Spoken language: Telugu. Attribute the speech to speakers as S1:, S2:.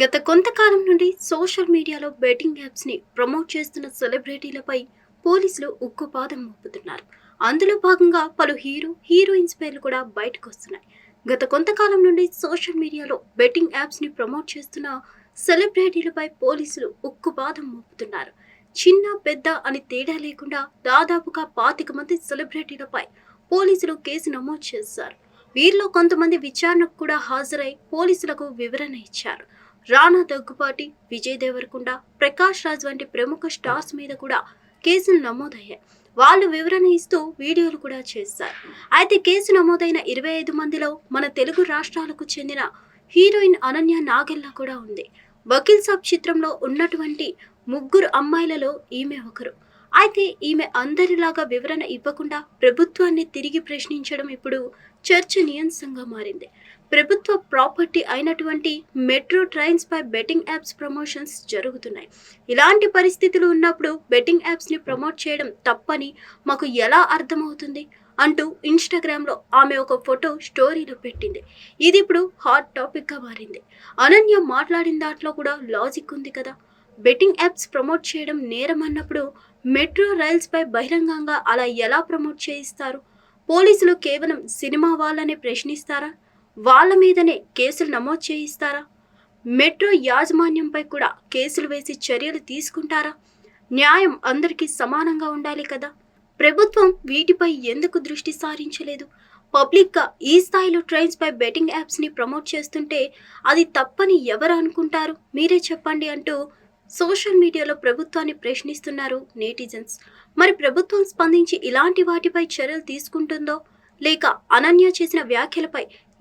S1: గత కొంతకాలం నుండి సోషల్ మీడియాలో బెట్టింగ్ యాప్స్ని ప్రమోట్ చేస్తున్న సెలబ్రిటీలపై పోలీసులు ఉక్కుపాదం మోపుతున్నారు. అందులో భాగంగా పలు హీరో హీరోయిన్స్ పేర్లు కూడా బయటకు వస్తున్నాయి గత కొంతకాలం నుండి సోషల్ మీడియాలో బెట్టింగ్ యాప్స్ని ప్రమోట్ చేస్తున్న సెలబ్రిటీలపై పోలీసులు ఉక్కుపాదం మోపుతున్నారు. చిన్న పెద్ద అని తేడా లేకుండా దాదాపుగా పాతిక మంది సెలబ్రిటీలపై పోలీసులు కేసు నమోదు చేశారు. వీరిలో కొంతమంది విచారణకు కూడా హాజరై పోలీసులకు వివరణ ఇచ్చారు. రానా దగ్గుపాటి విజయ్ దేవరకొండ ప్రకాష్ రాజ్ వంటి ప్రముఖ స్టార్స్ మీద కూడా కేసులు నమోదయ్యాయి. వాళ్ళు వివరణ ఇస్తూ వీడియోలు కూడా చేశారు. అయితే కేసు నమోదైన ఇరవై ఐదు మందిలో మన తెలుగు రాష్ట్రాలకు చెందిన హీరోయిన్ అనన్య నాగెల్లా కూడా ఉంది. వకీల్ సాబ్ చిత్రంలో ఉన్నటువంటి ముగ్గురు అమ్మాయిలలో ఈమె ఒకరు. అయితే ఈమె అందరిలాగా వివరణ ఇవ్వకుండా ప్రభుత్వాన్ని తిరిగి ప్రశ్నించడం ఇప్పుడు చర్చనీయాంశంగా మారింది. ప్రభుత్వ ప్రాపర్టీ అయినటువంటి మెట్రో ట్రైన్స్ పై బెట్టింగ్ యాప్స్ ప్రమోషన్స్ జరుగుతున్నాయి. ఇలాంటి పరిస్థితులు ఉన్నప్పుడు బెట్టింగ్ యాప్స్ని ప్రమోట్ చేయడం తప్పని మాకు ఎలా అర్థమవుతుంది? అంటూ ఇన్స్టాగ్రామ్లో ఆమె ఒక ఫోటో స్టోరీలో పెట్టింది. ఇది ఇప్పుడు హాట్ టాపిక్గా మారింది. అనన్య మాట్లాడిన దాంట్లో కూడా లాజిక్ ఉంది కదా. బెట్టింగ్ యాప్స్ ప్రమోట్ చేయడం నేరం అన్నప్పుడు మెట్రో రైల్స్ పై బహిరంగంగా అలా ఎలా ప్రమోట్ చేయిస్తారు? పోలీసులు కేవలం సినిమా వాళ్ళనే ప్రశ్నిస్తారా? వాళ్ళ మీదనే కేసులు నమోదు చేయిస్తారా? మెట్రో యాజమాన్యంపై కూడా కేసులు వేసి చర్యలు తీసుకుంటారా? న్యాయం అందరికీ సమానంగా ఉండాలి కదా? ప్రభుత్వం వీటిపై ఎందుకు దృష్టి సారించలేదు? పబ్లిక్గా ఈ స్థాయిలో ట్రైన్స్పై బెట్టింగ్ యాప్స్ని ప్రమోట్ చేస్తుంటే అది తప్పని ఎవరు అనుకుంటారు? మీరే చెప్పండి అంటూ సోషల్ మీడియాలో ప్రభుత్వాన్ని ప్రశ్నిస్తున్నారు నేటిజన్స్. మరి ప్రభుత్వం స్పందించి ఇలాంటి వాటిపై చర్యలు తీసుకుంటుందో? లేక అనన్య చేసిన వ్యాఖ్యలపై